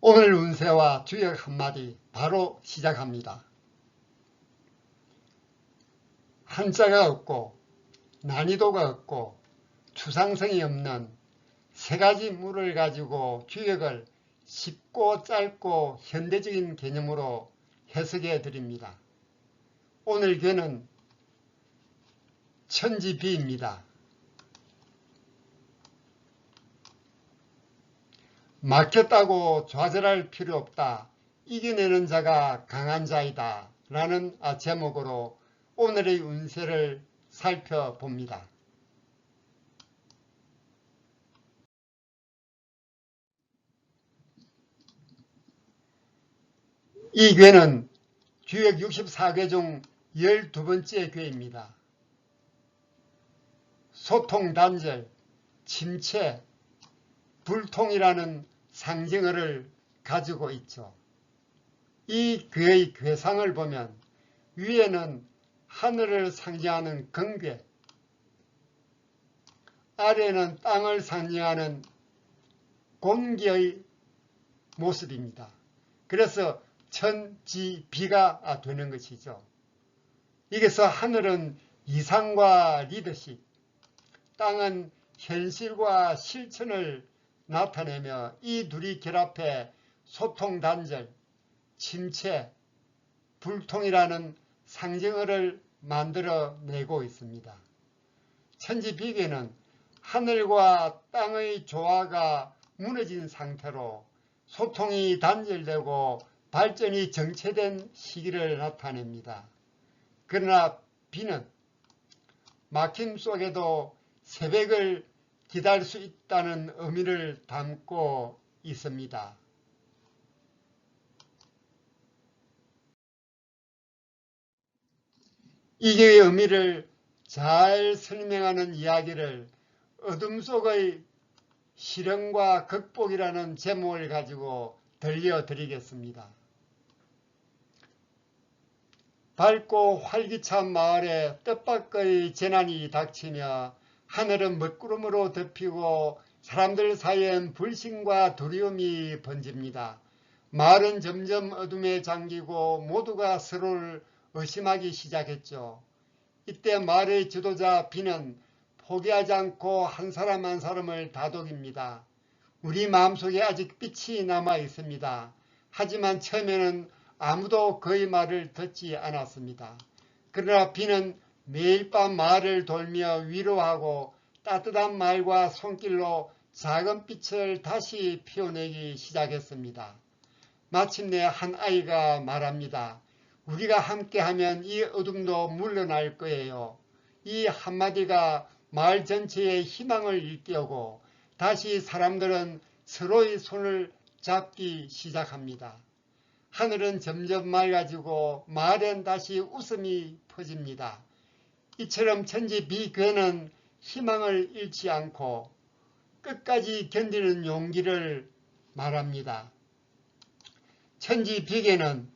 오늘 운세와 주역 한마디 바로 시작합니다. 한자가 없고 난이도가 없고 추상성이 없는 세 가지 물을 가지고 주역을 쉽고 짧고 현대적인 개념으로 해석해 드립니다. 오늘 괴는 천지비입니다. 막혔다고 좌절할 필요 없다. 이겨내는 자가 강한 자이다. 라는 아, 제목으로 오늘의 운세를 살펴봅니다. 이 괴는 주역 64괴 중 12번째 괴입니다. 소통 단절, 침체, 불통이라는 상징어를 가지고 있죠. 이 괴의 괴상을 보면 위에는 하늘을 상징하는 금괴, 아래는 땅을 상징하는 곤기의 모습입니다. 그래서 천지비가 되는 것이죠. 여기서 하늘은 이상과 리더십, 땅은 현실과 실천을 나타내며 이 둘이 결합해 소통 단절, 침체, 불통이라는 상징어를 만들어내고 있습니다. 천지비계는 하늘과 땅의 조화가 무너진 상태로 소통이 단절되고 발전이 정체된 시기를 나타냅니다. 그러나 비는 막힘 속에도 새벽을 기다릴 수 있다는 의미를 담고 있습니다. 이게 의미를 잘 설명하는 이야기를 어둠 속의 실현과 극복이라는 제목을 가지고 들려드리겠습니다. 밝고 활기찬 마을에 뜻밖의 재난이 닥치며 하늘은 먹구름으로 덮이고 사람들 사이엔 불신과 두려움이 번집니다. 마을은 점점 어둠에 잠기고 모두가 서로를 의심하기 시작했죠. 이때 마을의 지도자 비는 포기하지 않고 한 사람 한 사람을 다독입니다. 우리 마음속에 아직 빛이 남아 있습니다. 하지만 처음에는 아무도 그의 말을 듣지 않았습니다. 그러나 비는 매일 밤 마을을 돌며 위로하고 따뜻한 말과 손길로 작은 빛을 다시 피워내기 시작했습니다. 마침내 한 아이가 말합니다. 우리가 함께하면 이 어둠도 물러날 거예요. 이 한마디가 마을 전체에 희망을 일깨우고 다시 사람들은 서로의 손을 잡기 시작합니다. 하늘은 점점 맑아지고 마을엔 다시 웃음이 퍼집니다. 이처럼 천지 비괴는 희망을 잃지 않고 끝까지 견디는 용기를 말합니다. 천지 비계는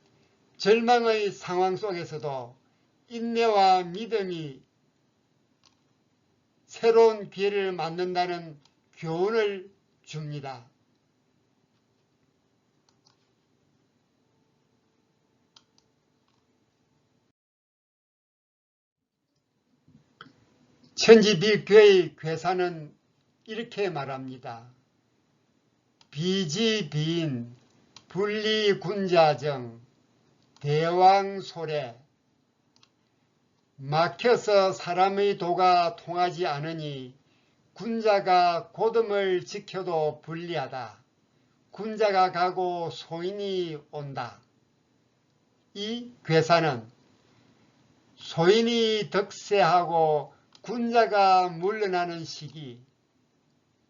절망의 상황 속에서도 인내와 믿음이 새로운 기회를 만든다는 교훈을 줍니다. 천지비괴의 괴사는 이렇게 말합니다. 비지비인 분리군자정 대왕소래 막혀서 사람의 도가 통하지 않으니 군자가 고듬을 지켜도 불리하다. 군자가 가고 소인이 온다. 이 괴사는 소인이 득세하고 군자가 물러나는 시기,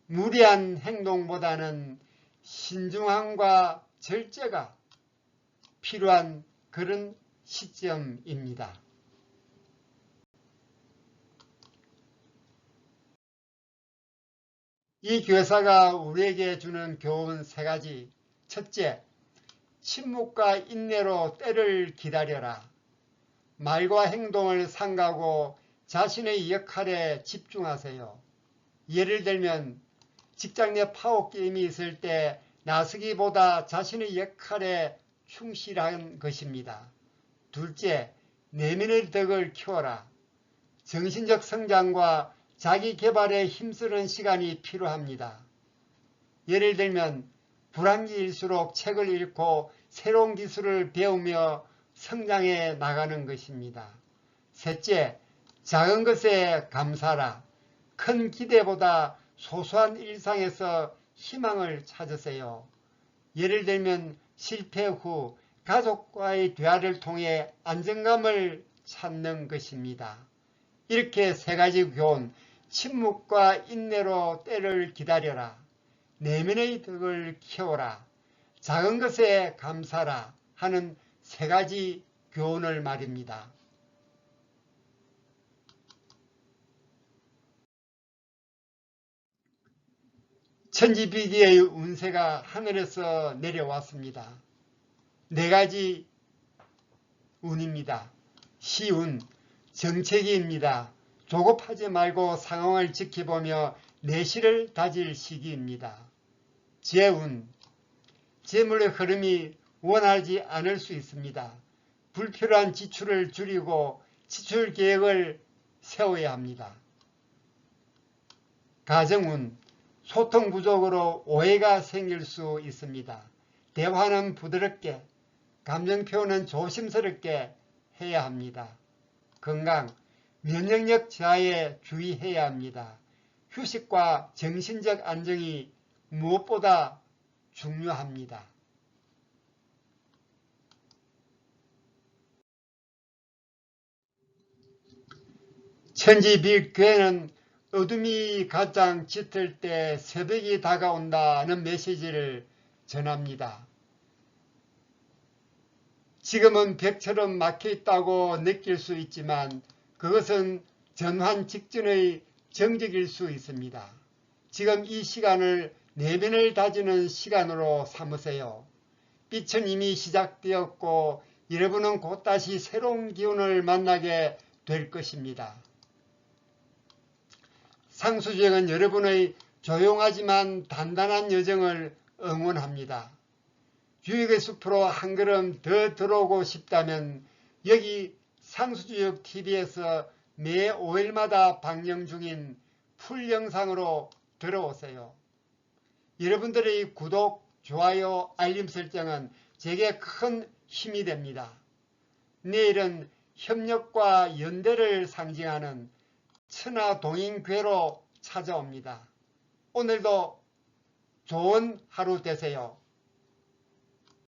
무리한 행동보다는 신중함과 절제가 필요한 그런 시점입니다. 이 교사가 우리에게 주는 교훈 세 가지. 첫째, 침묵과 인내로 때를 기다려라. 말과 행동을 상가고 자신의 역할에 집중하세요. 예를 들면 직장 내 파워 게임이 있을 때 나서기보다 자신의 역할에 충실한 것입니다. 둘째, 내면의 덕을 키워라. 정신적 성장과 자기 개발에 힘쓰는 시간이 필요합니다. 예를 들면 불황기일수록 책을 읽고 새로운 기술을 배우며 성장해 나가는 것입니다. 셋째, 작은 것에 감사라. 큰 기대보다 소소한 일상에서 희망을 찾으세요. 예를 들면 실패 후 가족과의 대화를 통해 안정감을 찾는 것입니다. 이렇게 세 가지 교훈, 침묵과 인내로 때를 기다려라. 내면의 덕을 키워라. 작은 것에 감사라 하는 세 가지 교훈을 말입니다. 천지비기의 운세가 하늘에서 내려왔습니다. 네 가지 운입니다. 시운, 정체기입니다. 조급하지 말고 상황을 지켜보며 내실을 다질 시기입니다. 재운, 재물의 흐름이 원하지 않을 수 있습니다. 불필요한 지출을 줄이고 지출 계획을 세워야 합니다. 가정운, 소통 부족으로 오해가 생길 수 있습니다. 대화는 부드럽게, 감정 표현은 조심스럽게 해야 합니다. 건강, 면역력 저하에 주의해야 합니다. 휴식과 정신적 안정이 무엇보다 중요합니다. 천지빌교회는 어둠이 가장 짙을 때 새벽이 다가온다는 메시지를 전합니다. 지금은 벽처럼 막혀 있다고 느낄 수 있지만 그것은 전환 직전의 정적일 수 있습니다. 지금 이 시간을 내면을 다지는 시간으로 삼으세요. 빛은 이미 시작되었고 여러분은 곧 다시 새로운 기운을 만나게 될 것입니다. 상수주행은 여러분의 조용하지만 단단한 여정을 응원합니다. 주역의 숲으로 한 걸음 더 들어오고 싶다면 여기 상수주역 TV에서 매 5일마다 방영 중인 풀 영상으로 들어오세요. 여러분들의 구독, 좋아요, 알림 설정은 제게 큰 힘이 됩니다. 내일은 협력과 연대를 상징하는 천하 동인괴로 찾아옵니다. 오늘도 좋은 하루 되세요.